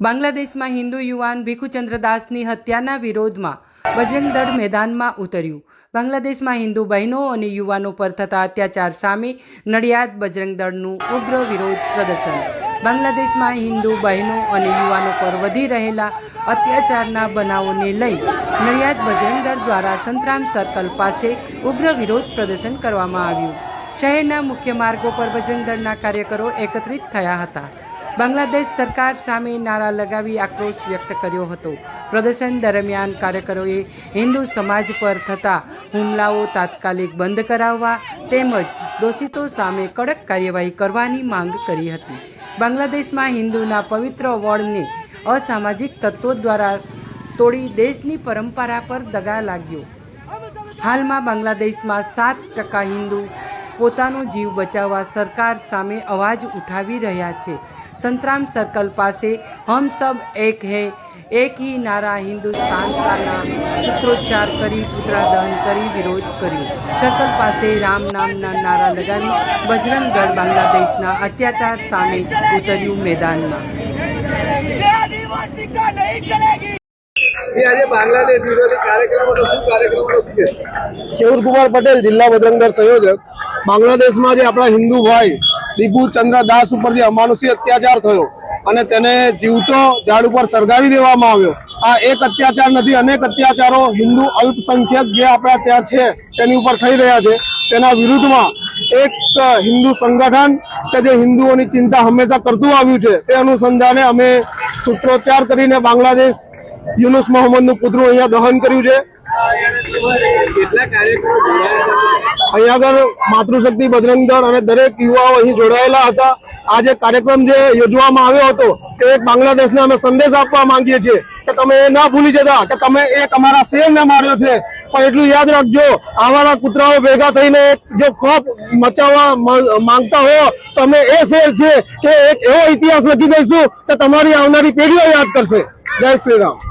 બાંગ્લાદેશમાં હિન્દુ યુવાન ભીખુચંદ્રદાસની હત્યાના વિરોધમાં બજરંગ દળ મેદાનમાં ઉતર્યું. બાંગ્લાદેશમાં હિન્દુ બહેનો અને યુવાનો પર થતા અત્યાચાર સામે નડિયાદ બજરંગ દળનું ઉગ્ર વિરોધ પ્રદર્શન. બાંગ્લાદેશમાં હિન્દુ બહેનો અને યુવાનો પર વધી રહેલા અત્યાચારના બનાવોને લઈ નડિયાદ બજરંગ દળ દ્વારા સંતરામ સર્કલ પાસે ઉગ્ર વિરોધ પ્રદર્શન કરવામાં આવ્યું. શહેરના મુખ્ય માર્ગો પર બજરંગ દળના કાર્યકરો એકત્રિત થયા હતા. બાંગ્લાદેશ સરકાર સામે નારા લગાવી આક્રોશ વ્યક્ત કર્યો હતો. પ્રદર્શન દરમિયાન કાર્યકરોએ હિન્દુ સમાજ પર થતા હુમલાઓ તાત્કાલિક બંધ કરાવવા તેમજ દોષિતો સામે કડક કાર્યવાહી કરવાની માંગ કરી હતી. બાંગ્લાદેશમાં હિન્દુના પવિત્ર વળને અસામાજિક તત્વો દ્વારા તોડી દેશની પરંપરા પર દગા લાગ્યો. હાલમાં બાંગ્લાદેશમાં સાત ટકા હિન્દુ પોતાનો જીવ બચાવવા સરકાર સામે અવાજ ઉઠાવી રહ્યા છે. સંતરામ સર્કલ પાસે હમ સબ એક હૈ એક હી નારા હિન્દુસ્તાન કાના સૂત્રોચ્ચાર કરી પુતળા દહન કરી વિરોધ કર્યો. સર્કલ પાસે રામ નામના નારા લગાવી બજરંગ બાંગ્લાદેશના અત્યાચાર સામે ઉતર્યું મેદાનમાં. બાંગ્લાદેશ વિરોધી કેવુર કુમાર પટેલ જિલ્લા બજરંગ સંયોજક. બાંગ્લાદેશમાં જે આપણા હિન્દુ ભાઈ દીપુ ચંદ્ર દાસ ઉપર જે અમાનુષી અત્યાચાર થયો અને તેને જીવતો ઝાડ ઉપર સળગાવી દેવામાં આવ્યો, આ એક અત્યાચાર નથી, અનેક અત્યાચારો હિન્દુ અલ્પસંખ્યક જે આપણા ત્યાં છે, તેની ઉપર થઈ રહ્યા છે. તેના વિરુદ્ધમાં એક હિન્દુ સંગઠન કે જે હિન્દુઓની ચિંતા હંમેશા કરતું આવ્યું છે, તે અનુસંધાને અમે સૂત્રોચ્ચાર કરીને બાંગ્લાદેશ યુનુસ મોહમ્મદનું પુતળું અહીંયા દહન કર્યું છે. કેટલા કાર્યક્રમો અહીંયા આગળ માતૃશક્તિ બજરંગ અને દરેક યુવાઓ અહીં જોડાયેલા હતા. આ જે કાર્યક્રમ જે યોજવામાં આવ્યો હતો તે એક બાંગ્લાદેશને અમે સંદેશ આપવા માંગીએ છીએ કે તમે એ ના ભૂલી જતા કે તમે એક અમારા શેરને માર્યો છે. પણ એટલું યાદ રાખજો આવાના કૂતરાઓ ભેગા થઈને જો ખોફ મચાવવા માંગતા હો, તો અમે એ શેર છે કે એક એવો ઇતિહાસ લખી દઈશું કે તમારી આવનારી પેઢીઓ યાદ કરશે. જય શ્રી રામ.